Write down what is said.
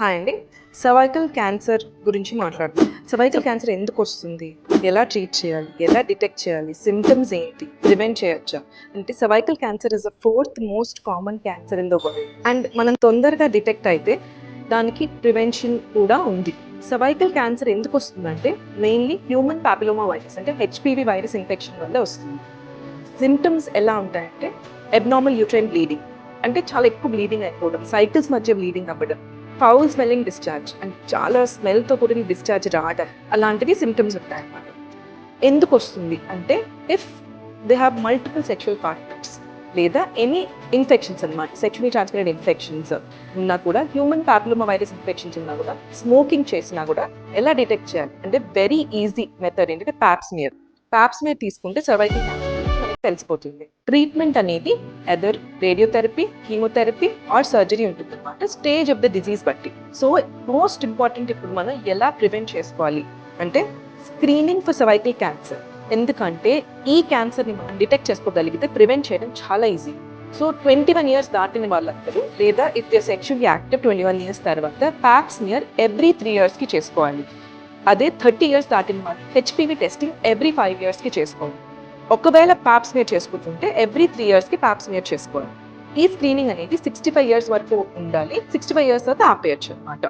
Hi అండి. Cervical cancer గురించి మాట్లాడుతాం. సర్వైకల్ క్యాన్సర్ ఎందుకు వస్తుంది? ఎలా ట్రీట్ చేయాలి? ఎలా డిటెక్ట్ చేయాలి? సిమ్టమ్స్ ఏంటి? ప్రివెంట్ చేయొచ్చా? అంటే cervical cancer is a fourth most common cancer in the world. And మనం తొందరగా డిటెక్ట్ అయితే దానికి ప్రివెన్షన్ కూడా ఉంది. సర్వైకల్ క్యాన్సర్ ఎందుకు వస్తుందంటే మెయిన్లీ హ్యూమన్ పాపిలోమా వైరస్ అంటే హెచ్పివి వైరస్ ఇన్ఫెక్షన్ వల్ల వస్తుంది. సిమ్టమ్స్ ఎలా ఉంటాయంటే అబ్నార్మల్ యూట్రైన్ బ్లీడింగ్. అంటే చాలా ఎక్కువ బ్లీడింగ్ అయిపోవడం సైకిల్స్ మధ్య బ్లీడింగ్ అవ్వడం ఫౌల్ స్మెల్లింగ్ డిశ్చార్జ్ అండ్ చాలా స్మెల్తో కూడిన డిశ్చార్జ్ రావడం అలాంటివి సిమ్టమ్స్ ఉంటాయి అన్నమాట. ఎందుకు వస్తుంది అంటే if they have multiple sexual partners లేదా ఎనీ ఇన్ఫెక్షన్స్ అన్నమాట సెక్షువలీ ట్రాన్స్మిటెడ్ ఇన్ఫెక్షన్స్ ఉన్నా కూడా హ్యూమన్ ప్యాప్లోమా వైరస్ ఇన్ఫెక్షన్స్ ఉన్నా కూడా స్మోకింగ్ చేసినా కూడా ఎలా డిటెక్ట్ చేయాలి? అంటే వెరీ ఈజీ మెథడ్ ఏంటంటే ప్యాప్స్మియర్ ప్యాప్స్మియర్ తీసుకుంటే సర్వైకల్ తెలిసిపోతుంది. ట్రీట్మెంట్ అనేది either radiotherapy chemotherapy or surgery ఉంటుంది అనమాట స్టేజ్ ఆఫ్ ద డిజీజ్ బట్టి. సో మోస్ట్ ఇంపార్టెంట్ ఇప్పుడు మనం ఎలా ప్రివెంట్ చేసుకోవాలి? అంటే స్క్రీనింగ్ ఫర్ సర్వైకల్ క్యాన్సర్ ఎందుకంటే ఈ క్యాన్సర్ని మనం డిటెక్ట్ చేసుకోగలిగితే ప్రివెంట్ చేయడం చాలా easy so twenty one years దాటిన వాళ్ళందరూ లేదా if they sexually active twenty one years తర్వాత ప్యాక్స్ నియర్ ఎవ్రీ త్రీ ఇయర్స్కి చేసుకోవాలి. అదే థర్టీ ఇయర్స్ దాటిన వాళ్ళు హెచ్పివి టెస్టింగ్ ఎవ్రీ ఫైవ్ ఇయర్స్కి చేసుకోవాలి. ఒకవేళ ప్యాప్స్ స్మియర్ చేసుకుంటుంటే ఎవ్రీ త్రీ ఇయర్స్కి ప్యాప్స్ స్మియర్ చేసుకోవాలి. ఈ స్క్రీనింగ్ అనేది సిక్స్టీ ఫైవ్ ఇయర్స్ వరకు ఉండాలి. సిక్స్టీ ఫైవ్ ఇయర్స్ తర్వాత ఆపేయచ్చు అనమాట